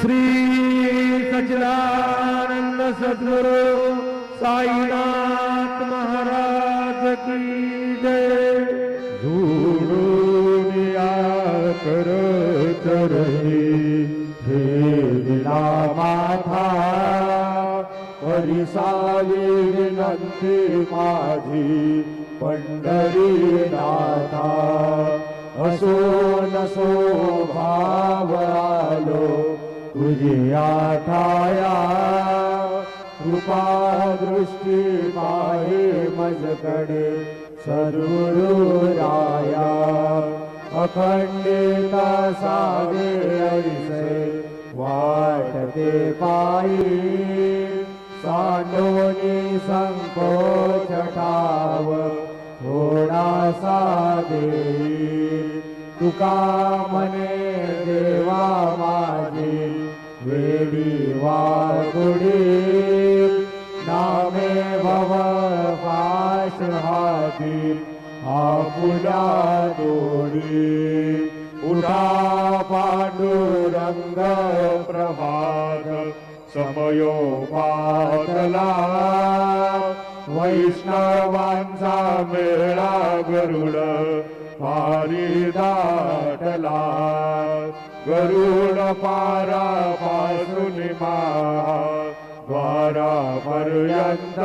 श्री सचिदानंद सद्गुरु साईनाथ महाराज की जय। झुडून कर चरणी हे विना माथा परिसावी विनंती माझी पंढरी नाथा असो नसो भाव आलो तुझी आठाया कृपा दृष्टी पाहे मजकडे सद्गुरु राया अखंडिता सावे ऐसे वाटते पायी सांडोनी संकोच ठाव थोडासा देई तुका म्हणे देवा माझे वेडी वागुडी नामे भव पाश हाती आपुला दोडी उठा पांडुरंग प्रभात समयो पातला वैष्णवांचा मेळा गरुड पारी दाटला. गरुड पारा पासून द्वारा पर्यंत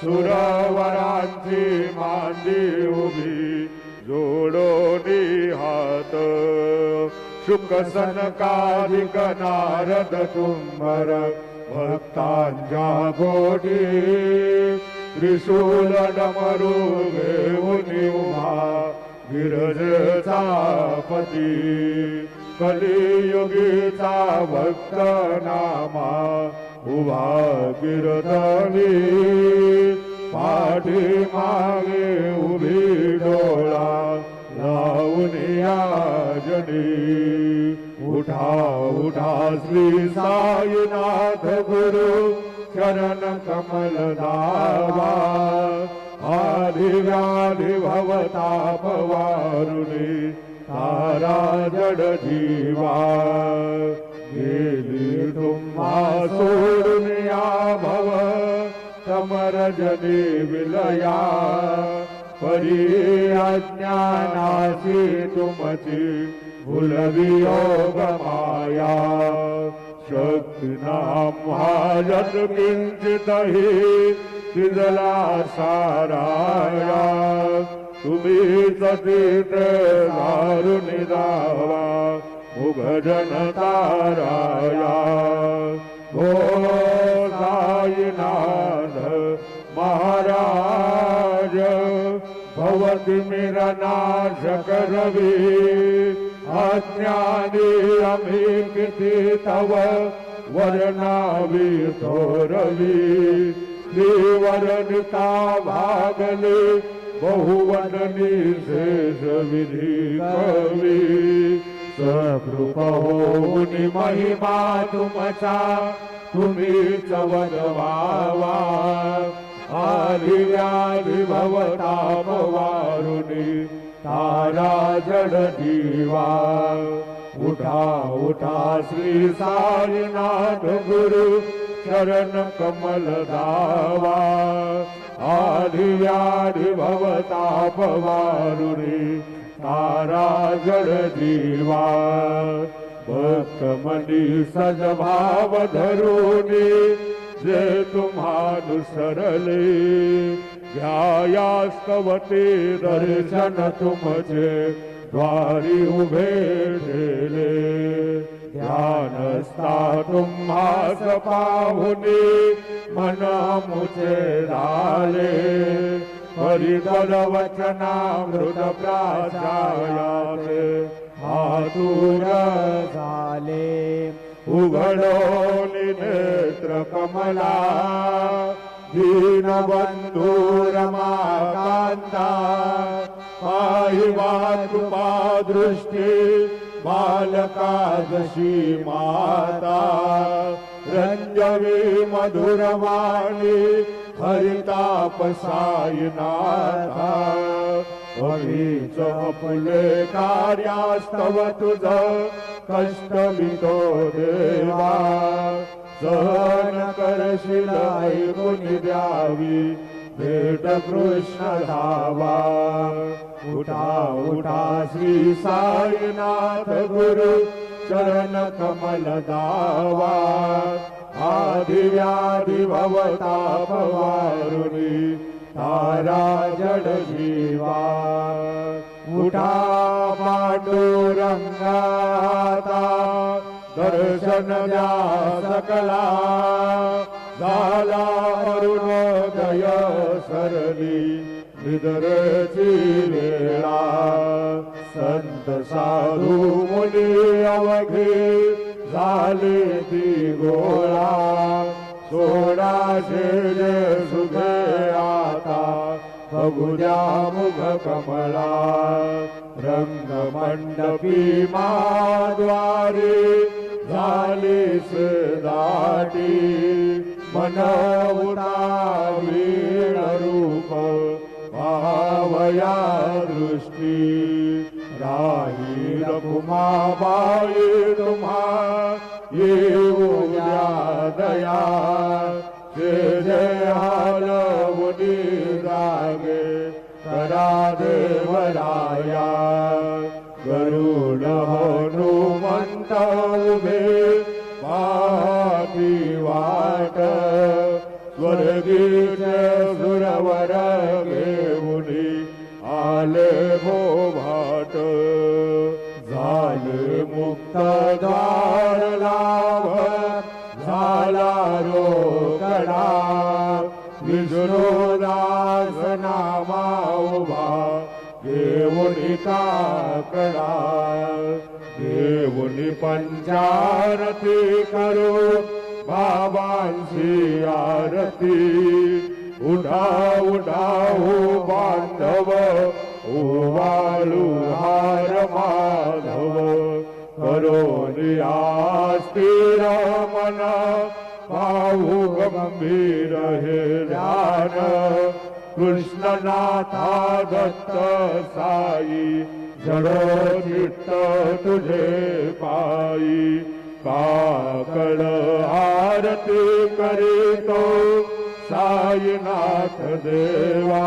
सुरवरांची मांडी उभी जोडोनी हात। शुक सनकाधिक नारद तुंबर भक्तांच्या गोटी त्रिशूल डमरू घेऊन उभा। विरजचा पती कलियुगीचा भक्त नामा उभा गिरतवी पाठी मागे उभी डोळा लावून याजनी उठा उठा श्री साईनाथ गुरु चरण कमल दावा. आदि व्याधि भवताप तारा जड जीवा गेली तुम्हा सोडून या भव समरजनी विलया। परी अज्ञानासी तुमची भुलवियोग माया शक्ती नाम महाजन शिदला साराया. तुम्ही सतीत दारुणी दावा मुघजन ताराया. हो साईनाथ महाराज भवती मिरनाश करवी. अज्ञानी आम्ही किती तव वरणावी थोरवी. श्रीवरणिता भागले बहुवन शेष विधी कवी. सकृप होऊन महिमा तुमचा तुम्ही वदवावा आधी व्याधी तारा जड जीवा. उठा उठा श्री सारीनाथ गुरु शरण कमल दावा आधी व्याधी भवताप वारुणी तारा जड जीवा। भक्त मनी सजभाव धरुनी जे तुम्हानुसरले ध्यायास्तवते दर्शन तुमचे द्वारी उभे ठेले ध्यानस्था तुम्हास पाहुनी मन मुचे झाले हरिदल वचनामृत प्राचायाते आतुर झाले उघडो नेत्र कमला दीनबंधू रमाकांता पाहि कृपा दृष्टी बालकादशी माता रंजवी मधुरवाणी हरिताप साईनाथा अमीच फुले कार्यास्तव तुझ कष्ट मिटो देवा। सहन करशील ऐकून द्यावी भेट कृष्ण धावा। उठा उठा श्री साईनाथ गुरु चरण कमल दावा. आदि व्याधि भवताप वारुणी तारा जड जीवा. उठा पांडुरंगाता दर्शन द्या सकला. झाला अरुणोदय सरली निदरची वेळा. संत साधू मुली अवघे झाले ती गोळा. सोळाशे सुखे आता. बघुद्या मुख कमला रंग मंडपी माद्वारे झाली दाटी मन उडावीण रूप भावया दृष्टी राही रघुमाबाई तुम्हा येऊ द्या दया जय जय हालवनी जागे करा देवराया। गरुड हनुमंत उभे पाठी वाट। स्वर्गीचे सुरवर झाले हो भाट झाले मुक्त द्वार लाभ झाला रोकडा विष्णू दास नामा उभा देवनिका कडा देवनी पंचारती करू बाबांची आरती. उठा उठा हो बांधव ओवाळू हार माधव करो स्थिर मन पाहू गंभीर हे ध्यान. कृष्णनाथा दत्त साई जड चित्त तुझे पायी काकड आरती करीतो साईनाथ देवा.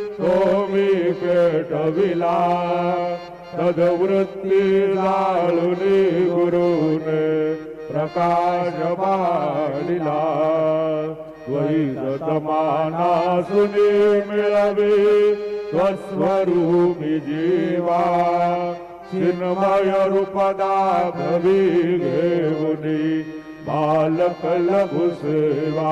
तो मी पेटविला सदवृत्ती जाळुनी गुरुने प्रकाश पाडिला द्वैत माना सुनी मिळवे स्वस्वरूपी जीवा। चिन्मय रूप दाखवी घेऊनी बालक लघु सेवा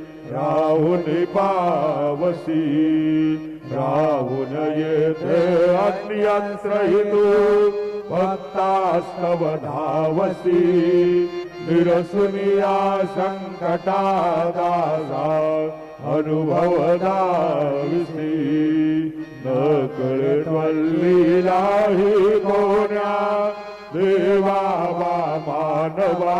राहून पावसी राहून येथे अन्यत्र हितू भक्तास्तव धावसी निरसुनिया संकटा दासा अनुभव दाविसी न कळवल्लीलाही कोण्या देवा मानवा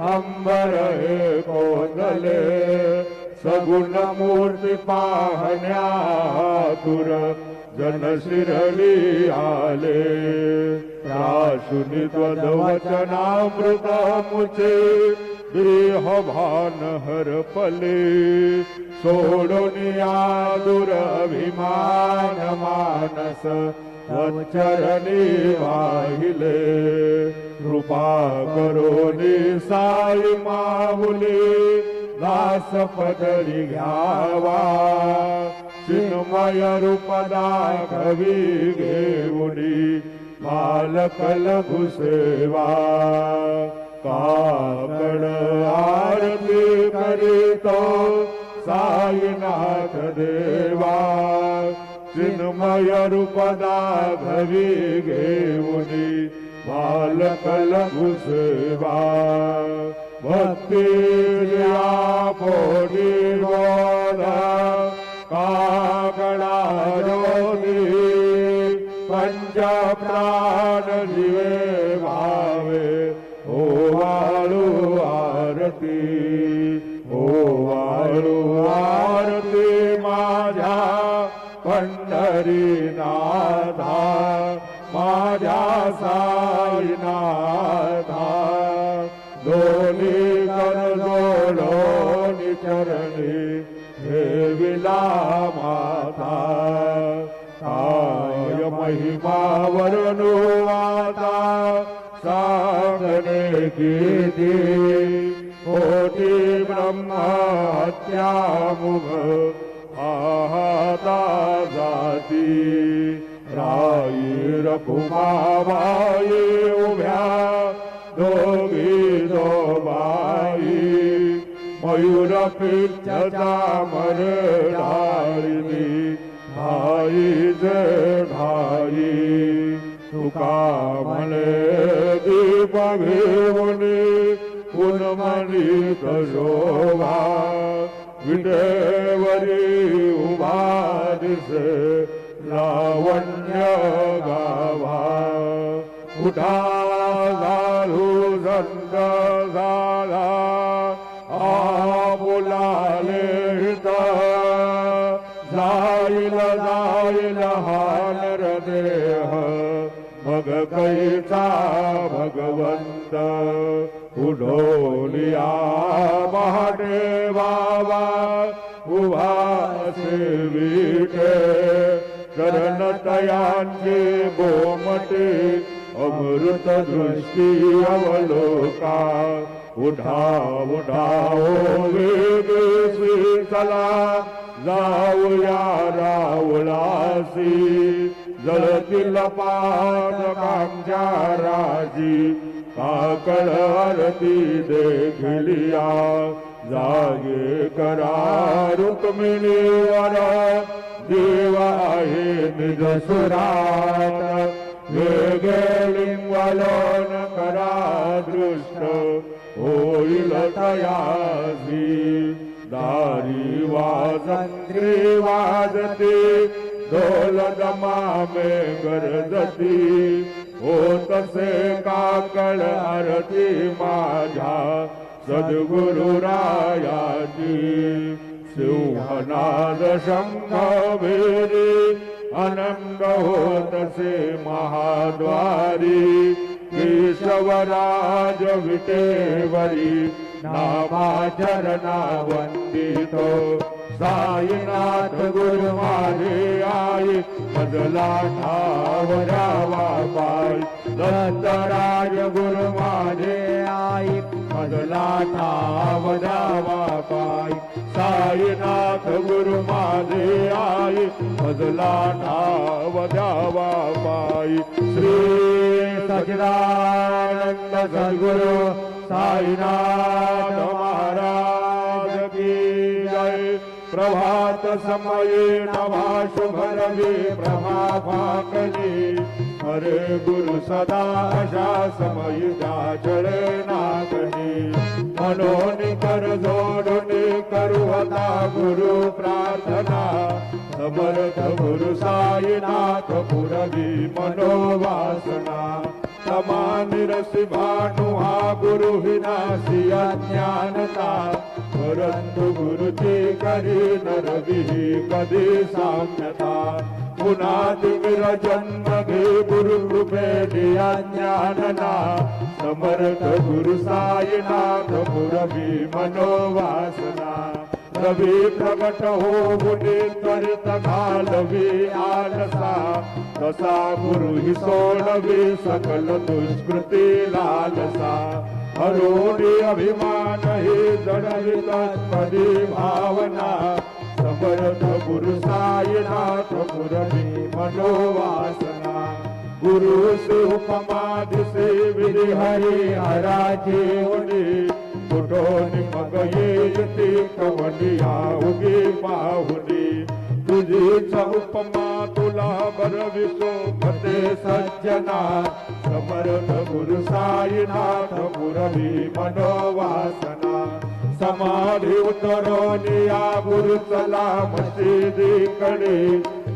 अंबर हे कोंदले सगुण मूर्ती पाहण्या तुर जन शिरली आले प्राशुनी वचनामृत मुचे देह भान हरपले सोडून या दुरभिमान मानस चरणी वाहिले कृपा करोनी साई माहुली दास पदरी घ्यावा. चिन्मय रूप दाखवी घेऊनी बालक लघु सेवा. काकड आरती करीतो साईनाथ देवा. चिन्मय रूप दाखवी घेऊनी बालक लघु सेवा। भक्ती पोटी बोला काकडा ज्योती पंच प्राण दिवे भावे हो वाळू साईनाथा दोन्ही कर जोडोनी चरणी हे विला माता काय महिमा वर्णू आता सांगणे किती कोटी ब्रह्म हत्या રઘુમાવાએ ઉભ્યા દોગી દોબાઈ મયુર જતા મરડારી ભાઈ જ ભાઈ સુકામને દીપ ભીવની પુનમની કશોભા વિડેવરી ઊભા દિશે लावण्य गावा उठा झालू संत झाला। आ बोलाले हित। जाईल जाईल हाल नरदेह मग कैचा भगवंत। उडोलिया पहाटे बाबा उभा सेविटे करण तयांचे गोमटे अमृत दृष्टी अवलोका. उठा उठा ओ वेगेसी चला जाऊया रावळासी जळतील पानकांच्या राजी काकळ आरती देखलिया. जागे करा रुक्मिणी वरा. निज सुरात वेगे लिंगलोन करा दृष्ट होईल तयासी दारी वाजंत्री वाजते ढोल दमामे गरजती होतसे काकळ आरती माझ्या सद्गुरु रायाची सिंहनाद शंख भेरी अनंग होतसे महाद्वारी केशवराज विटेवरी नामाचरणा वंदितो साईनाथ गुरु माझे आई बदला ठावरावा पाय दत्तराज गुरु माझे आई बदला ठावरावा पाय साईनाथ गुरु माझे आई मजला ठाव द्यावा पायी. श्री सचिदानंद सद्गुरु साईनाथ महाराज की जय. प्रभात समये नवा शुभ रवि फाकली हरे गुरु सदा अशा समय जाचळे नागणी मनोनी कर जोडणी करू गुरु प्रार्थना। समर्थ गुरु साईनाथ पुरवी मनोवासना। समानिरसि भानु हा गुरु विनाशी अज्ञानता। परंतु गुरुची करी नरवी कधी साम्यता। पुन्हा जन्म घे गुरु कृपे ज्ञानना समर्थ गुरु साईनाथ पुरवी मनोवासना रवी प्रगट हो गुणी त्वरित घालवी आलसा तसा गुरु हि सोडवी सकल दुष्कृती लालसा हरोणी अभिमान हे जडवी तत्पदी भावना समर्थ गुरु साईनाथ पुरवी मनोवासना। गुरु सुपमा दिसे विधि हरि हराचे उडी कुठोनी मग येते कवनिया उगी पाहुनी। तुझी उपमा तुला बरविसो मते सज्जना समर्थ गुरु साईनाथ पुरवी मनोवासना। समाधी उतरोनिया गुरु चला मशिदीकडे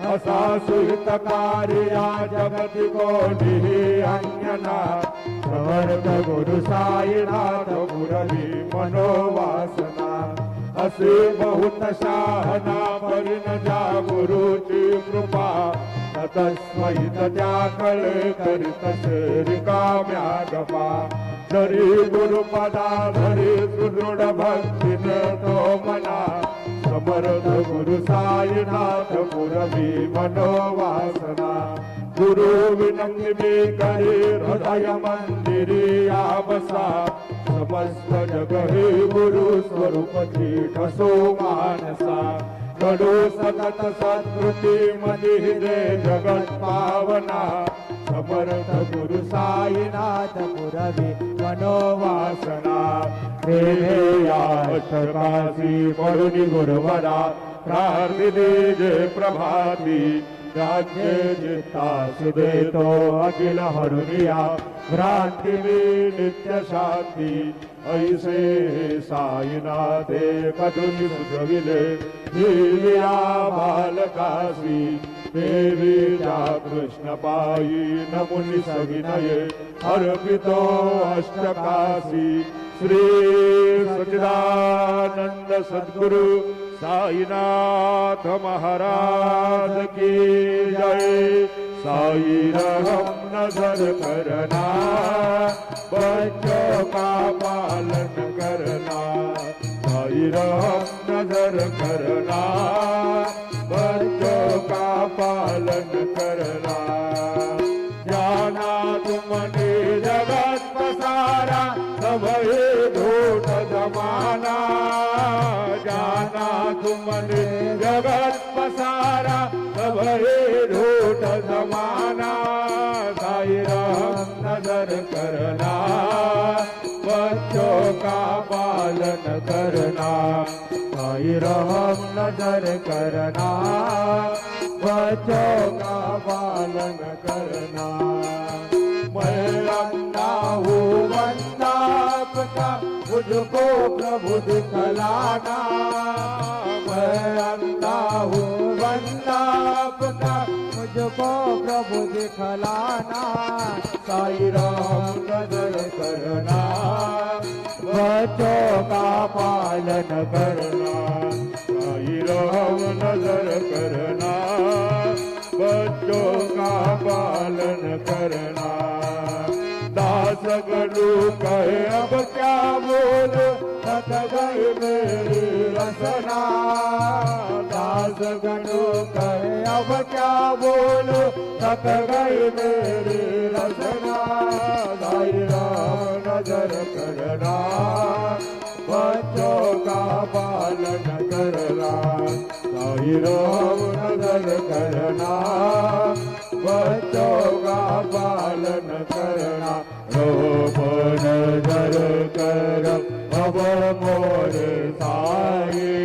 असा सुहित कार्या जगती कोणी अन्यना। समर्थ गुरु साईनाथ मुरली मनोवासना। असे बहुत शाहना परिण गुरुची कृपा। तस्मै त्याकडे करीत रिकाम्या गपा जरी गुरुपदा धरी सुदृढ भक्तीने तो मना। समर्थ गुरु साईनाथ पुरवी मनोवासना गुरु विनम्र मी करी हृदय मंदिरी या समस्त जग हे गुरु स्वरूप ठसो मानसा कडू सतत सत्कृती मधी दे जगत पावना। समर्थ गुरु साईनाथ पुरवी मनोवासना। प्रेया अष्टकाशी गुरुवरा। प्रार्थिते जे प्रभाती। राज्य जिता सुदेतो अखिल हरुनिया भ्रांती नित्य शांति ऐसे साईनाथे कधुनी सुधविले हिलिया बालकाशी देवीच्या कृष्ण पायी नमुनी सविनये अर्पितो अष्टकासी। श्री सच्चिदानंद सद्गुरु साईनाथ महाराज की जय। साई रहम नजर करना बच्चों का पालन करना। साई रहम नजर करना बच्चों का पालन करना। जगत पसारा सब ढोट समाना साईराम नजर करना बच्चों का पालन करना साईराम नजर करना बच्चों का पालन करना। मैं हो हूँ का मुझको प्रभु दिखलाना। अंधा हूँ बंदा आपका मुझको प्रभु दिखलाना। साई राम नजर करना बच्चों का पालन करना। साई राम नजर करना बच्चों का पालन करना। दास कहे अब क्या बोल? थक गई मेरी रसना। दास गणु कहे अब क्या बोल? थक गई मेरी रसना। साई राम नजर करना बच्चों का पालन करना साई राम नजर करना बच्चों का पालन करना रोप नजर कर अब मोरे साई।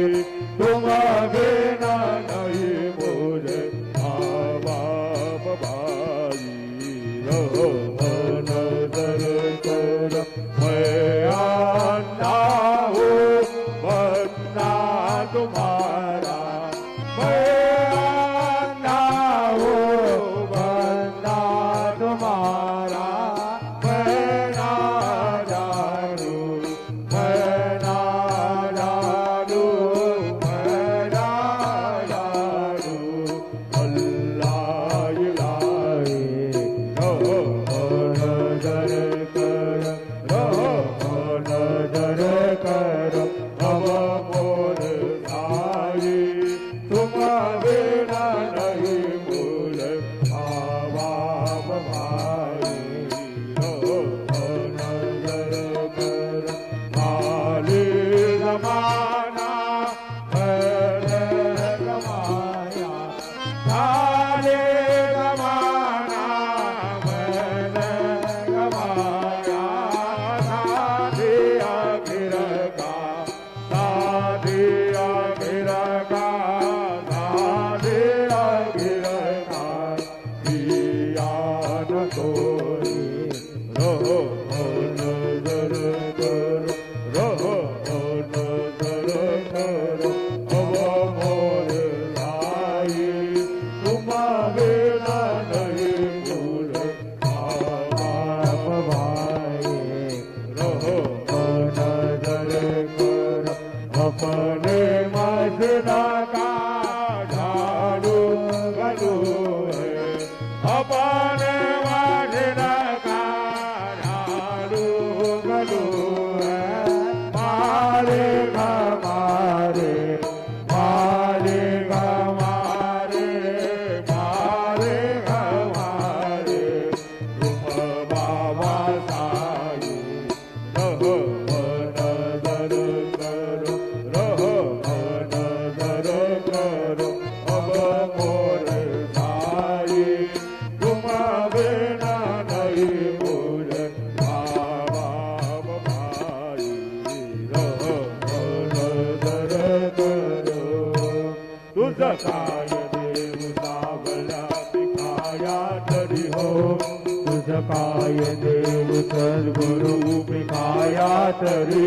काय देव सावला पिखाया तरी हो तुझ काय देव सद्गुरु पिखाया तरी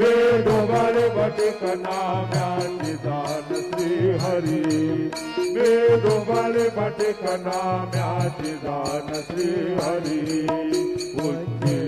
वेदोबल बटक नाम्याची दान श्री हरी वेदोबल बटक नाम्याची दान श्री हरी उच्चिष्ट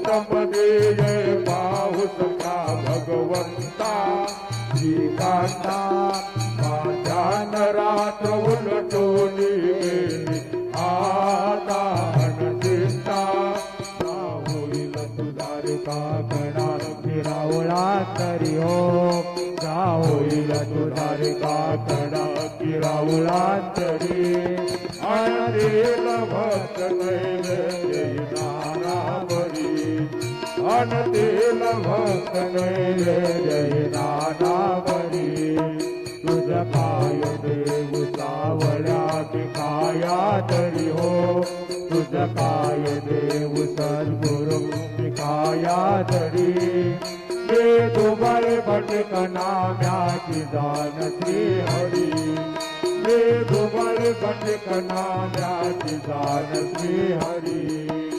भाकरी जय पाऊस का भगवंता? श्रीकांता माझ्या रात्र उलटोली गेली आता चिंता ना होईल तुझारे का करणार फिरावळा तरी हो. जा होईल तुझारे का करणार फिरावळा तरी. अनदेल भक्त नैले नारावरी अनतील भक्त नैले जय नारावरी तुझ काय देव सावळ्या पिकाया तरी हो. तुझ काय देव सद्गुरु पिकाया तरी. ते दुबळ भटकना म्याची जान श्री हरी. ते दुबळ भटकना म्याची जान श्री हरी.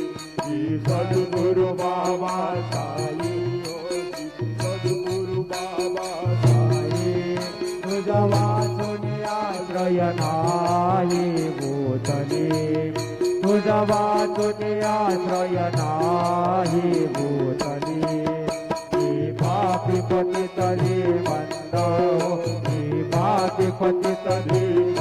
गुरु बाबायुगुरु बाबायेदवा तु ने आश्रयनाो तुश्रय नो हि पापि पतितले बि पापि पति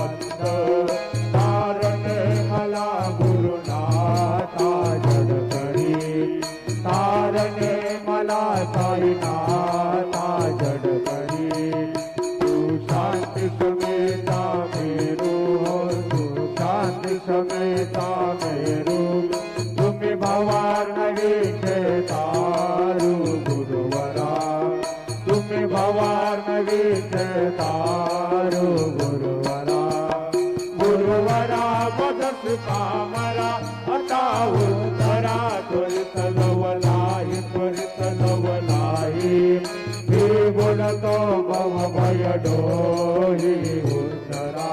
तारो गुरुवरा गुरुवरा बदस पामरा आता उत्तरा त्वरित नवलाई त्वरित नवलाई हे बोलतो भव भय डोही उतरा.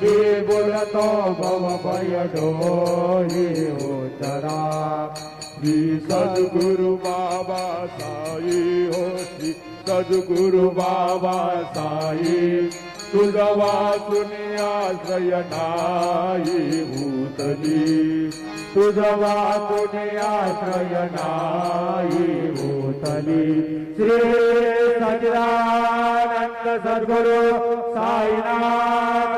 हे बोलतो भव भय डोही उतरा. श्री सद्गुरु बाबा साई होती. सद्गुरु बाबा साई तुझा वाचून आश्रय नाही भूतली तुझा वाचून आश्रय नाही भूतली श्री सचिदानंद सद्गुरु साईनाथ